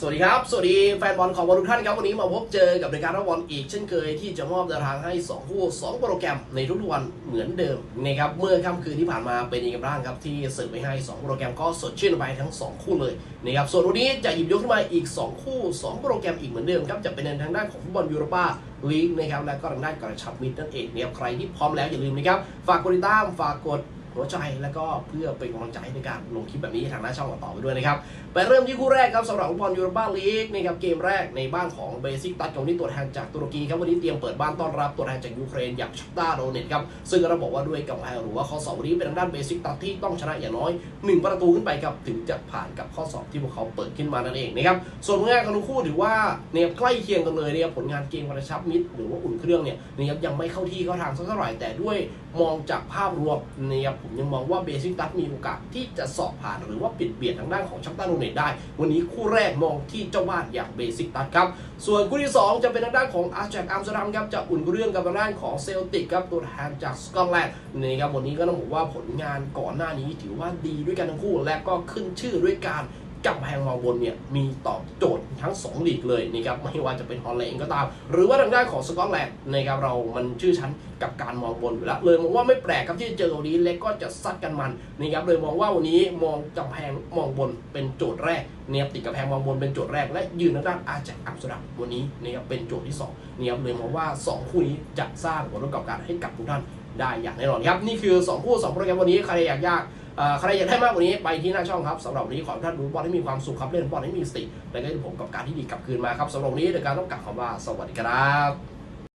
สวัสดีครับ สวัสดีแฟนบอลของบอลทุกท่านครับ วันนี้มาพบเจอกับรายการรับบอลอีกเช่นเคยที่จะมอบแนทางให้ 2 คู่ 2 โปรแกรมในทุกๆวันเหมือนเดิมนะครับเมื่อค่ำคืนที่ผ่านมาเป็นยังไงบ้างครับที่เสิร์ฟไปให้ 2 โปรแกรมก็สดชื่นไปทั้ง 2 คู่เลยนะครับส่วนวันนี้จะหยิบยกขึ้นมาอีก 2 คู่ 2 โปรแกรมอีกเหมือนเดิมครับจะเป็นในทางด้านของฟุตบอลยูโรปาลีกนะครับและก็ทางด้านกระชับมิตรนั่นเองนะครับใครที่พร้อมแล้วอย่าลืมนะครับฝากกดติดตามฝากกด หัวใจแล้วก็เพื่อเป็นกำลังใจในการลงคลิปแบบนี้ทางหน้าช่องต่อไปด้วยนะครับไปเริ่มที่คู่แรกครับสำหรับฟุตบอลยูโรปาลีกนะครับเกมแรกในบ้านของเบซิกตัดกับวันนี้ตัวแทนจากตุรกีครับวันนี้เตรียมเปิดบ้านต้อนรับตัวแทนจากยูเครนอย่างชักตาโดเนตครับซึ่งเราบอกว่าด้วยกำแพงหรือว่าข้อสอบวันนี้เป็นทางด้านเบซิกตัดที่ต้องชนะอย่างน้อย 1 ประตูขึ้นไปครับถึงจะผ่านกับข้อสอบที่พวกเขาเปิดขึ้นมานั่นเองนะครับส่วนผลงานของทั้งคู่ถือว่าเนี่ยใกล้เคียงกันเลยเนี่ยผลงานเกมกระชับมิตรหรือว่าอุ่นเครื่องเนี่ยนะครับยังไม่เข้าที่เข้าทางสักเท่าไหร่แต่ด้วยมองจากภาพรวมนะครับผมยังมองว่าเบซิกตัสมีโอกาสที่จะสอบผ่านหรือว่าปิดเบียดทางด้านของชักตาโดเนตได้ วันนี้คู่แรกมองที่เจ้าบ้านอย่างเบซิกตัสครับ ส่วนคู่ที่ 2 จะเป็นทางด้านของอาร์แจกอัมสเตอร์ดัมครับจะอุ่นเครื่องกับทางด้านของเซลติกครับตัวแทนจากสกอตแลนด์นี่ครับวันนี้ก็ต้องบอกว่าผลงานก่อนหน้านี้ถือว่าดีด้วยกันทั้งคู่และก็ขึ้นชื่อด้วยการ กำแพงมองบนเนี่ยมีตอบโจทย์ทั้ง2ลีกเลยนะครับไม่ว่าจะเป็นฮอลแลนด์ก็ตาม หรือว่าทางด้านของสกอตแลนด์นะครับเรามันชื่อชั้นกับการมองบนอยู่แล้ว เลยมองว่าไม่แปลกครับที่จะเจอวันนี้เล็กก็จะซัดกันมันนะครับเลยมองว่าวันนี้มองกำแพงมองบนเป็นโจทย์แรกเนี่ยติดกำแพงมองบนเป็นโจทย์แรก และยืนทางด้านอาแจกอัมสเตอร์ดัมวันนี้นะครับเป็นโจทย์ที่2นะครับเลยมองว่า 2 คู่นี้จะสร้างผลประกอบการให้กับทุกท่านได้อย่างแน่นอนครับนี่คือ 2 คู่2โปรแกรมวันนี้ใครอยากยาก ใครอยากได้มากกว่านี้ไปที่หน้าช่องครับสำหรับวันนี้ขอให้ท่านดูบอลให้มีความสุขครับเล่นบอลให้มีสติและก็ผมกับการที่ดีกลับคืนมาครับสำหรับวันนี้โดยการต้องกลับคำว่าสวัสดีครับ